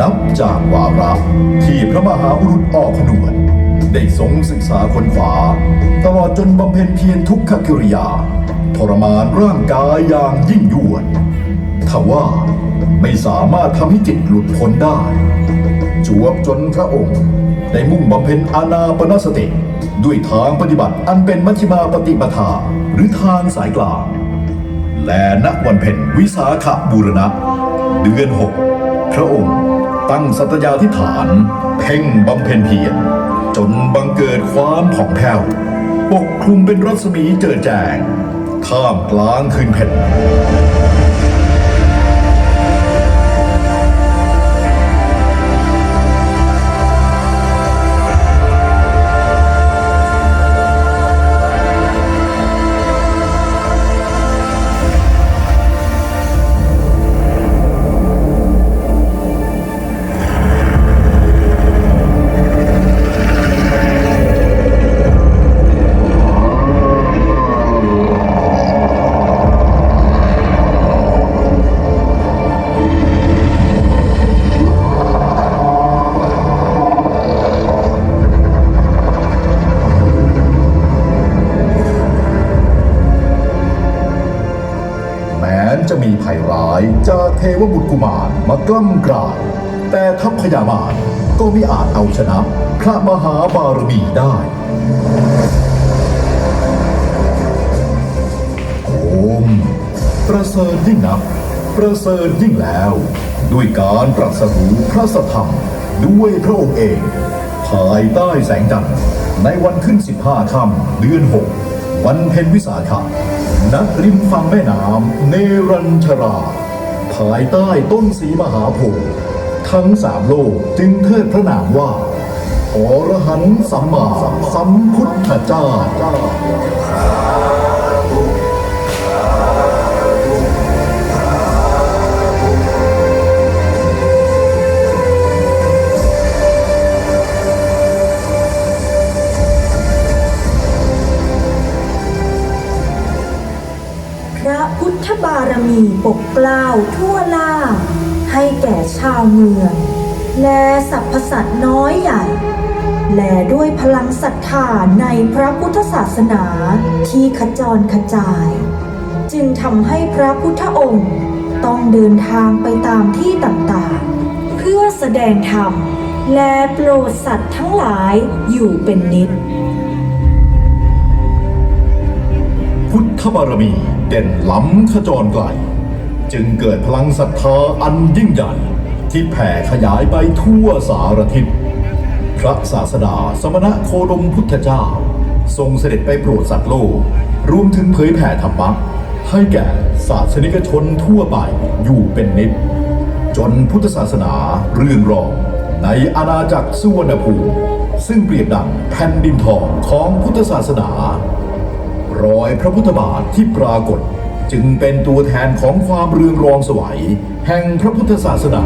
นับจากวาระที่พระมหาบุรุษออกผนวดได้ทรงศึกษาค้นขวา ตลอดจนบำเพ็ญเพียรทุกขกิริยา ทรมานร่างกายอย่างยิ่งยวดทว่าไม่สามารถทำให้จิตหลุดพ้นได้ จวบจนพระองค์ได้มุ่งบำเพ็ญอานาปนสติ ด้วยทางปฏิบัติอันเป็นมัชฌิมาปฏิปทาหรือทางสายกลาง และณวันเพ็ญวิสาขบูรณะ เดือนหกพระองค์ ตั้งสัตยาธิฐาน เพ่งบำเพ็ญเพียรจนบังเกิดความผ่องแผ้วปกคลุมเป็นรัศมีเจิดแจงท่ามกลางคืนเพ็ญ จะมีภัยร้ายจากเทวบุตรกุมารมากล้ำกลาย แต่ทัพพยามารก็ไม่อาจเอาชนะ พระมหาบารมีได้ โอม ประเสริฐยิ่งนักประเสริฐยิ่งแล้ว ด้วยการตรัสรู้พระสธรรมด้วยพระองค์เอง ภายใต้แสงจันทร์ในวันขึ้นสิบห้าค่ำเดือนหก วันเพ็ญวิสาขะณริมฝั่งแม่น้ำเนรัญชรา ภายใต้ต้นสีมหาโพธิ์ทั้งสามโลกจึงเทิดพระนามว่าอรหันต์สัมมาสัมพุทธเจ้า บารมีปกเกล้าทั่วล่า ให้แก่ชาวเมือง และสรรพสัตว์น้อยใหญ่ และด้วยพลังศรัทธาในพระพุทธศาสนาที่ขจรขจาย จึงทำให้พระพุทธองค์ต้องเดินทางไปตามที่ต่างๆ เพื่อแสดงธรรมและโปรดสัตว์ทั้งหลายอยู่เป็นนิจ พุทธบารมีเด่นล้ำขจรไกล จึงเกิดพลังศรัทธาอันยิ่งใหญ่ ที่แผ่ขยายไปทั่วสารทิศ พระศาสดาสมณะโคดมพุทธเจ้า ทรงเสด็จไปโปรดสัตว์โลก รวมถึงเผยแผ่ธรรมะ ให้แก่ศาสนิกชนทั่วไปอยู่เป็นนิจจนพุทธศาสนาเรื่องรองในอาณาจักรสุวรรณภูมิซึ่งเปรียบดังแผ่นดินทองของพุทธศาสนา รอยพระพุทธบาทที่ปรากฏ จึงเป็นตัวแทนของความเรืองรองสวัยแห่งพระพุทธศาสนา